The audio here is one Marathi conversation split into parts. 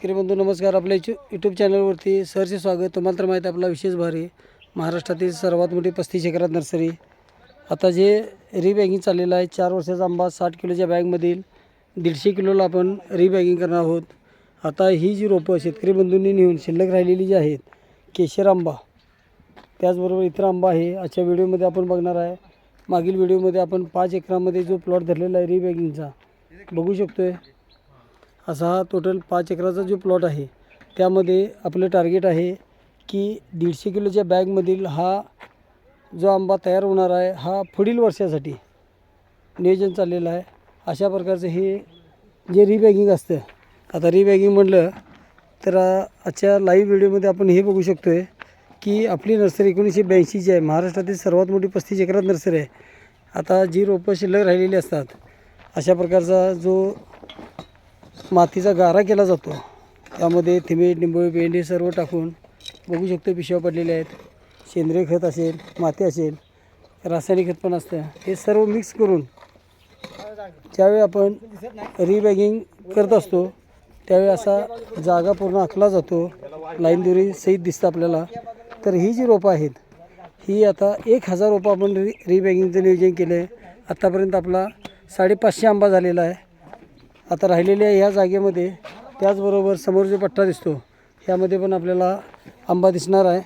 शेतकरी बंधू नमस्कार. आपल्या यू यूट्यूब चॅनलवरती सरचे स्वागत. तुम्हाला तर माहीत आहे आपला विशेष भारी महाराष्ट्रातील सर्वात मोठी पस्तीस एकरात नर्सरी. आता जे रिबॅगिंग चाललेलं आहे चार वर्षाचा आंबा साठ किलोच्या बॅगमधील दीडशे किलोला आपण रिबॅगिंग करणार आहोत. आता ही जी रोपं शेतकरी बंधूंनी नेऊन शिल्लक राहिलेली जी आहेत केशर आंबा त्याचबरोबर इतर आंबा आहे आजच्या व्हिडिओमध्ये आपण बघणार आहे. मागील व्हिडिओमध्ये आपण पाच एकरामध्ये जो प्लॉट धरलेला आहे रिबॅगिंगचा बघू शकतो आहे असा हा टोटल पाच एकराचा जो प्लॉट आहे त्यामध्ये आपलं टार्गेट आहे की दीडशे किलोच्या बॅगमधील हा जो आंबा तयार होणार आहे हा पुढील वर्षासाठी नियोजन चाललेलं आहे. अशा प्रकारचं हे जे रिबॅगिंग असतं आता रिबॅगिंग म्हटलं तर आजच्या लाईव्ह व्हिडिओमध्ये आपण हे बघू शकतो आहे की आपली नर्सरी एकोणीसशे ब्याऐंशीची आहे. महाराष्ट्रातील सर्वात मोठी पस्तीस एकरात नर्सरी आहे. आता जी रोपं शिल्लक राहिलेली असतात अशा प्रकारचा जो मातीचा गारा केला जातो. त्यामध्ये थिमेट निंबोळी पेंडी सर्व टाकून बघू शकतो पिशव्या पडलेल्या आहेत. सेंद्रिय खत असेल माती असेल रासायनिक खत पण असतं. हे सर्व मिक्स करून ज्यावेळी आपण रिबॅगिंग करत असतो त्यावेळी असा जागा पूर्ण आखला जातो. लाईन दुरी सहित दिसतं आपल्याला. तर ही जी रोपं आहेत ही आता एक हजार रोपं आपण रि रिबॅगिंगचं नियोजन केलं आहे आत्तापर्यंत आपला साडेपाचशे आंबा झालेला आहे. आता राहिलेल्या ह्या जागेमध्ये त्याचबरोबर समोर जो पट्टा दिसतो ह्यामध्ये पण आपल्याला आंबा दिसणार आहे.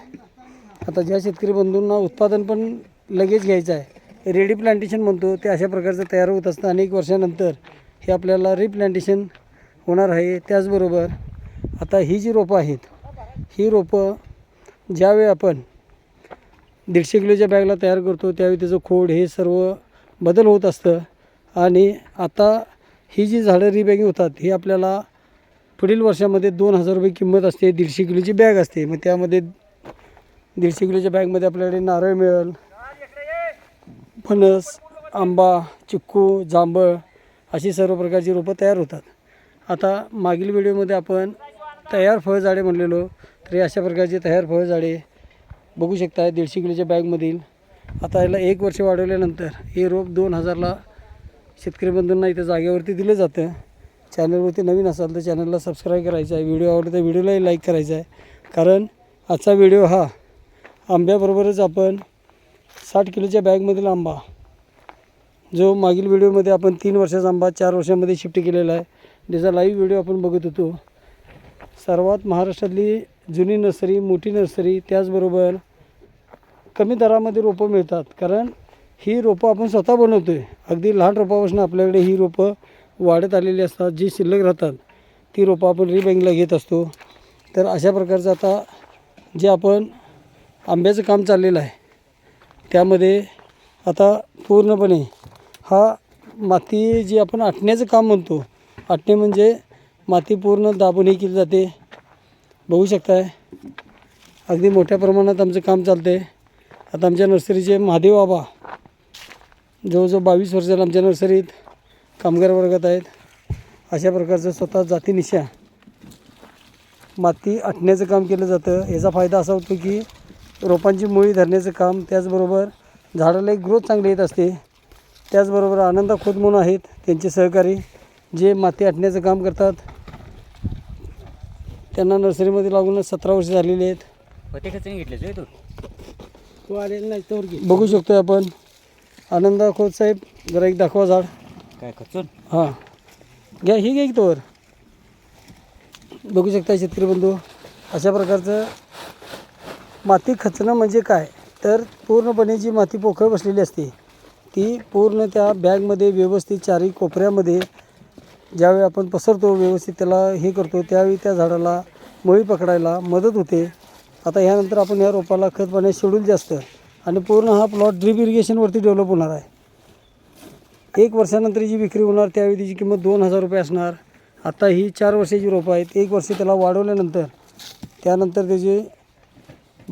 आता ज्या शेतकरी बंधूंना उत्पादन पण लगेच घ्यायचं आहे रेडी प्लांटेशन म्हणतो ते अशा प्रकारचं तयार होत असतं. अनेक वर्षानंतर हे आपल्याला रिप्लांटेशन होणार आहे. त्याचबरोबर आता ही जी रोपं आहेत ही रोपं ज्यावेळी आपण दीडशे किलोच्या बॅगला तयार करतो त्यावेळी त्याचं खोड हे सर्व बदल होत असतं. आणि आता ही जी झाडं रिबॅगिंग होतात ही आपल्याला पुढील वर्षामध्ये दोन हजार रुपये किंमत असते दीडशे किलोची बॅग असते. मग त्यामध्ये दीडशे किलोच्या बॅगमध्ये आपल्याकडे नारळ मिळेल फणस आंबा चिक्कू जांभळ अशी सर्व प्रकारची रोपं तयार होतात. आता मागील व्हिडिओमध्ये आपण तयार फळझाडे म्हणलेलो तरी अशा प्रकारचे तयार फळझाडे बघू शकता दीडशे किलोच्या बॅगमधील आता याला एक वर्ष वाढवल्यानंतर हे रोप दोन हजारला शेतकरी बंधूंना इथं जागेवरती दिलं जातं. चॅनलवरती नवीन असाल तर चॅनलला सबस्क्राईब करायचं आहे. व्हिडिओ आवडला तर व्हिडिओलाही लाईक करायचा आहे. कारण आजचा व्हिडिओ हा आंब्याबरोबरच आपण साठ किलोच्या बॅगमधील आंबा जो मागील व्हिडिओमध्ये आपण तीन वर्षाचा आंबा चार वर्षामध्ये शिफ्ट केलेला आहे. त्याचा लाईव्ह व्हिडिओ आपण बघत होतो. सर्वात महाराष्ट्रातली जुनी नर्सरी मोठी नर्सरी त्याचबरोबर कमी दरामध्ये रोपं मिळतात. कारण ही रोपं आपण स्वतः बनवतो आहे अगदी लहान रोपापासून आपल्याकडे ही रोपं वाढत आलेली असतात जी शिल्लक राहतात ती रोपं आपण रिबँकला घेत असतो. तर अशा प्रकारचं आता जे आपण आंब्याचं काम चाललेलं आहे त्यामध्ये आता पूर्णपणे हा माती जी आपण आटण्याचं काम म्हणतो आटणे म्हणजे माती पूर्ण दाबून ही केली जाते. बघू शकताय अगदी मोठ्या प्रमाणात आमचं काम चालतं आहे आता आमच्या नर्सरीचे महादेव बाबा जवळजवळ बावीस वर्ष झालं आमच्या नर्सरीत कामगार वर्गात आहेत. अशा प्रकारचं स्वतः जातीनिशा माती आटण्याचं काम केलं जातं. याचा फायदा असा होतो की रोपांची मुळी धरण्याचं काम त्याचबरोबर झाडाला एक ग्रोथ चांगली येत असते. त्याचबरोबर आनंदा खोत म्हणून आहेत त्यांचे सहकारी जे माती आटण्याचं काम करतात. त्यांना नर्सरीमध्ये लागून सतरा वर्ष झालेली आहेत. घेतले तू तू? आलेला नाही तर बघू शकतोय आपण. आनंदा खोत साहेब जरा एक दाखवा झाड. काय खचून हां. घ्या ही घ्या की तोवर. बघू शकता शेतकरी बंधू अशा प्रकारचं माती खचणं म्हणजे काय? तर पूर्णपणे जी माती पोकळ बसलेली असते ती पूर्ण त्या बॅगमध्ये व्यवस्थित चारही कोपऱ्यामध्ये ज्यावेळी आपण पसरतो व्यवस्थित त्याला हे करतो त्यावेळी त्या झाडाला मळी पकडायला मदत होते. आता ह्यानंतर आपण या रोपाला खत पाण्यात शेड्यूल जास्त. आणि पूर्ण हा प्लॉट ड्रीप इरिगेशनवरती डेव्हलप होणार आहे. एक वर्षानंतर जी विक्री होणार त्यावेळी तिची किंमत दोन हजार रुपये असणार. आता ही चार वर्षाची रोपं आहेत. एक वर्ष त्याला वाढवल्यानंतर त्यानंतर त्याची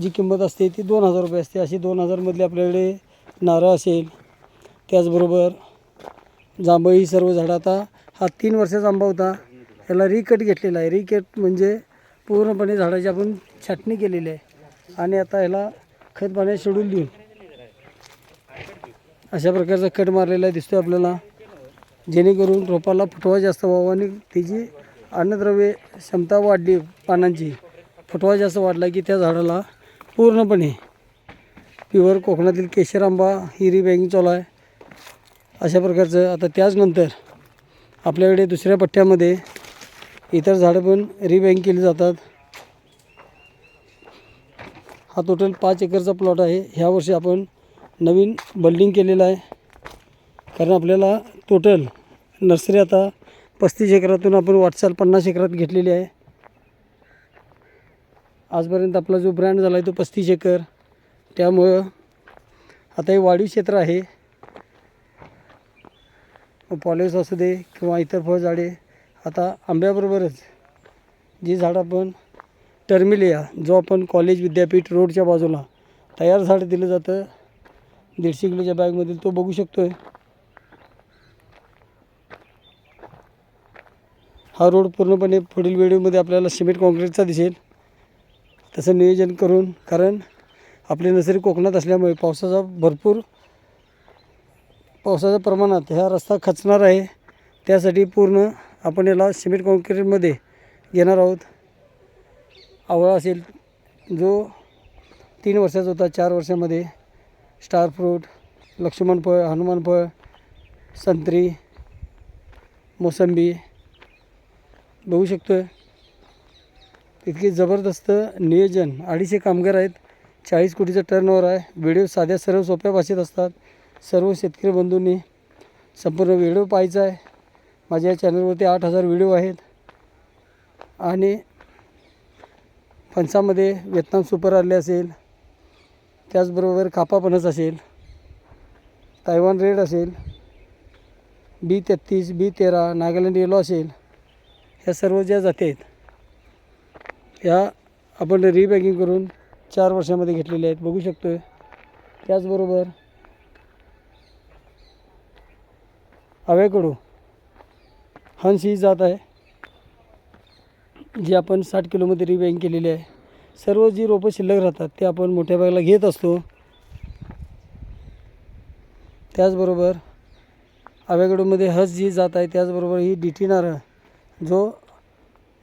जी किंमत असते ती दोन हजार रुपये असते. अशी दोन हजारमधली आपल्याकडे नारळ असेल त्याचबरोबर जांभळी ही सर्व झाडं. आता हा तीन वर्षाचा आंबा होता. याला रिकट घेतलेला आहे. रिकट म्हणजे पूर्णपणे झाडाची आपण छाटणी केलेली आहे. आणि आता ह्याला खत पाण्यात शेड्यूल देऊन. अशा प्रकारचा कट मारलेला दिसतो आपल्याला. जेणेकरून रोपाला फुटवा जास्त व्हावा आणि त्याची अन्नद्रव्य क्षमता वाढली पानांची. फुटवा जास्त वाढला की त्या झाडाला पूर्णपणे प्युअर कोकणातील केशर आंबा ही बँकिंग चालू आहे अशा प्रकारचं आता त्याचनंतर आपल्याकडे दुसऱ्या पट्ट्यामध्ये इतर झाडं पण रिबँक केली जातात. हा टोटल पाच एकरचा प्लॉट आहे. ह्या वर्षी आपण नवीन बल्डिंग केलेलं आहे. कारण आपल्याला टोटल नर्सरी आता पस्तीस एकरातून आपण वाटचाल पन्नास एकरात घेतलेली आहे. आजपर्यंत आपला जो ब्रँड झाला आहे तो पस्तीस एकर. त्यामुळं आता हे वाढीव क्षेत्र आहे. पॉलिस असू दे किंवा इतर फळझाडे आता आंब्याबरोबरच जी झाड आपण टर्मिलिया जो आपण कॉलेज विद्यापीठ रोडच्या बाजूला तयार झाड दिलं जातं दीडशे किलोच्या बॅगमधील तो बघू शकतो आहे हा रोड पूर्णपणे पुढील वेळेमध्ये आपल्याला सिमेंट कॉन्क्रीटचा दिसेल. तसं नियोजन करून कारण आपली नर्सरी कोकणात असल्यामुळे पावसाचा भरपूर पावसाच्या प्रमाणात हा रस्ता खचणार आहे. त्यासाठी पूर्ण आपण याला सिमेंट कॉन्क्रीटमध्ये घेणार आहोत. आवळा असेल जो तीन वर्षाचा होता चार वर्षामध्ये. स्टार फ्रूट लक्ष्मण फळ हनुमान फळ संत्री मोसंबी. बघू शकतो आहे इतकी जबरदस्त नियोजन. अडीचशे कामगार आहेत. चाळीस कोटीचा टर्नओव्हर आहे. व्हिडिओ साध्या सर्व सोप्या भाषेत असतात. सर्व शेतकरी बंधूंनी संपूर्ण व्हिडिओ पाहायचा आहे. माझ्या या चॅनलवरती आठ हजार व्हिडिओ आहेत. आणि फणसामध्ये व्हिएतनाम सुपर आले असेल त्याचबरोबर कापापणच असेल तायवान रेड असेल बी तेहत्तीस बी तेरा नागालँड येलो असेल ह्या सर्व ज्या जाती आहेत ह्या आपण रिबॅगिंग करून चार वर्षामध्ये घेतलेल्या आहेत. बघू शकतो आहे त्याचबरोबर हवेकडू हंस ही जात आहे. जी आपण साठ किलोमध्ये रिबँक केलेली आहे सर्व जी रोपं शिल्लक राहतात ते आपण मोठ्या बागेला घेत असतो. त्याचबरोबर आव्यागडूमध्ये हस जी जात आहे त्याचबरोबर ही डी टी नारळ जो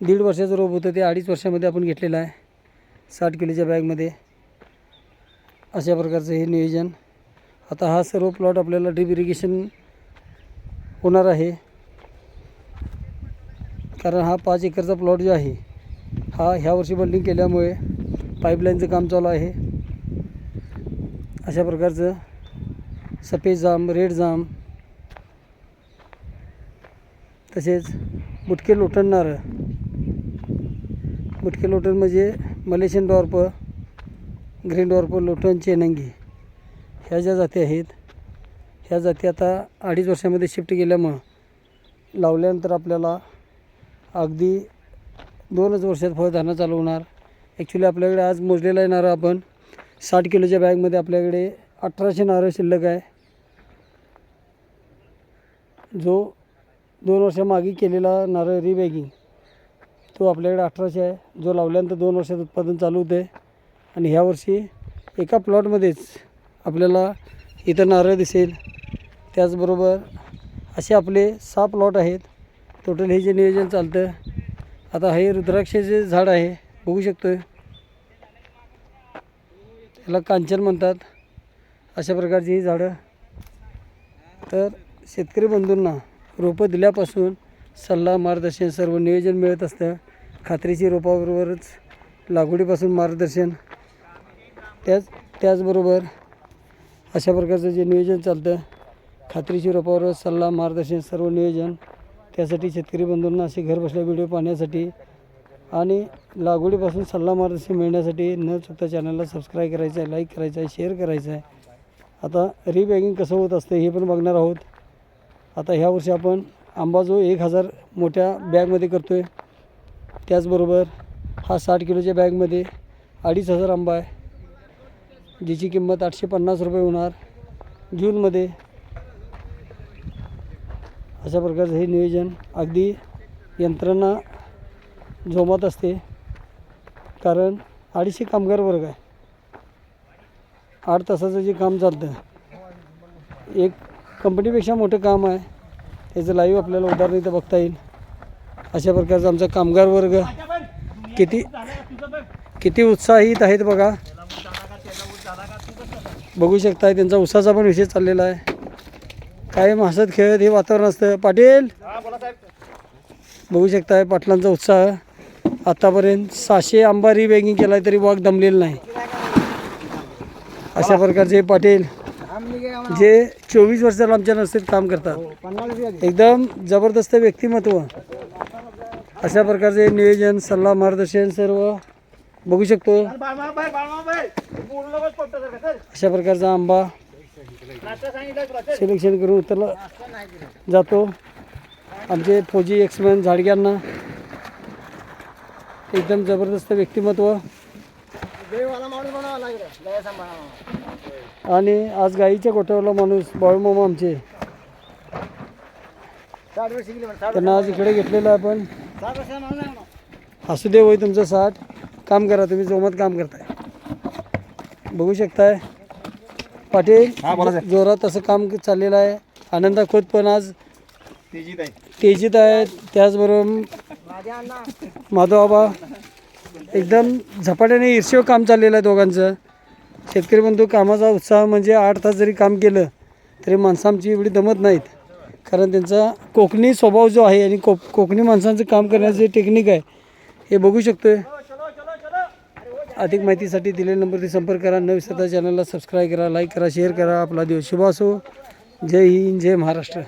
दीड वर्षाचं रोप होतं ते अडीच वर्षामध्ये आपण घेतलेलं आहे साठ किलोच्या बॅगमध्ये. अशा प्रकारचं हे नियोजन. आता हा सर्व प्लॉट आपल्याला ड्रीप इरिगेशन होणार आहे. कारण हा पाच एकरचा प्लॉट जो आहे हा ह्या वर्षी बंडिंग केल्यामुळे पाईपलाईनचं काम चालू आहे. अशा प्रकारचं सफेद जाम रेड जाम तसेच बुटके लोटणणारं बुटके लोटण म्हणजे मलेशियन डॉर्प ग्रीन डॉर्प लोटण चेनंगी ह्या ज्या जाती आहेत ह्या जाती आता अडीच वर्षामध्ये शिफ्ट केल्यामुळं लावल्यानंतर आपल्याला अगदी दोनच वर्षात फळधारणा चालू होणार ॲक्च्युली आपल्याकडे आज मोजलेला आहे नारळ आपण साठ किलोच्या बॅगमध्ये आपल्याकडे अठराशे नारळ शिल्लक आहे. जो दोन वर्षामागे केलेला नारळ रिबॅगिंग तो आपल्याकडे अठराशे आहे. जो लावल्यानंतर दोन वर्षात उत्पादन चालू होते आणि ह्या वर्षी एका प्लॉटमध्येच आपल्याला इथं नारळ दिसेल. त्याचबरोबर असे आपले सहा प्लॉट आहेत. टोटल हे जे नियोजन चालतं आता हे रुद्राक्षाचे झाड आहे बघू शकतो त्याला कांचन म्हणतात. अशा प्रकारची ही झाडं. तर शेतकरी बंधूंना रोपं दिल्यापासून सल्ला मार्गदर्शन सर्व नियोजन मिळत असतं. खात्रीची रोपाबरोबरच लागवडीपासून मार्गदर्शन. त्याच त्याचबरोबर अशा प्रकारचं जे नियोजन चालतं खात्रीची रोपावर सल्ला मार्गदर्शन सर्व नियोजन त्यासाठी शेतकरी बंधूंना असे घरबसल्या व्हिडिओ पाहण्यासाठी आणि लागवडीपासून सल्ला मार्गदर्शन मिळण्यासाठी न चुकता चॅनलला सबस्क्राईब करायचं आहे लाईक करायचं आहे शेअर करायचं आहे. आता रिबॅगिंग कसं होत असतं हे पण बघणार आहोत. आता ह्या वर्षी आपण आंबा जो एक हजार मोठ्या बॅगमध्ये करतो आहे त्याचबरोबर हा साठ किलोच्या बॅगमध्ये अडीच हजार आंबा आहे जिची किंमत आठशे पन्नास रुपये होणार. जूनमध्ये अशा प्रकारचं हे नियोजन अगदी यंत्रणा जोमात असते. कारण अडीचशे कामगार वर्ग आहे. आठ तासाचं जे काम चालतं. एक कंपनीपेक्षा मोठं काम आहे. त्याचं लाईव्ह आपल्याला उदाहरण इथं बघता येईल. अशा प्रकारचा आमचा कामगार वर्ग किती किती उत्साहित आहेत बघा. बघू शकताय त्यांचा उत्साहाचा पण विषय चाललेला आहे. कायम हसत खेळत हे वातावरण असतं. पाटील? बघू शकताय पाटलांचा उत्साह. आतापर्यंत सहाशे आंबारी बॅगिंग केला तरी वाघ दमलेला नाही. अशा प्रकारचे पाटील जे चोवीस वर्षाला आमच्या नर्सरीत काम करतात. एकदम जबरदस्त व्यक्तिमत्व. अशा प्रकारचे नियोजन सल्ला मार्गदर्शन सर्व बघू शकतो. अशा प्रकारचा आंबा सिलेक्शन करून उतरला जातो. आमचे फौजी एक्समॅन झाडग्यांना एकदम जबरदस्त व्यक्तिमत्व. आणि आज गाईच्या गोठ्यावरला माणूस बाळूमामा आमचे. त्यांना आज इकडे घेतलेलं आहे आपण. असू दे होय तुमचं साठ. काम करा तुम्ही जोमात काम करताय. बघू शकताय. पाटील जोरात असं काम चाललेलं आहे. आनंदा खोत पण आज तेजीत आहेत. त्याचबरोबर माधवआबा एकदम झपाट्याने ईर्ष्यव काम चाललेलं आहे दोघांचं. शेतकरी बंधू कामाचा उत्साह म्हणजे आठ तास जरी काम केलं तरी माणसं आमची एवढी दमत नाहीत. कारण त्यांचा कोकणी स्वभाव जो आहे आणि को कोकणी माणसांचं काम करण्याचं जे टेक्निक आहे हे बघू शकतोय. अधिक माहितीसाठी दिलेल्या नंबरवरती संपर्क करा. नवी सध्या चॅनलला सबस्क्राईब करा लाईक करा शेअर करा. आपला दिवस शुभ असो. जय हिंद जय महाराष्ट्र.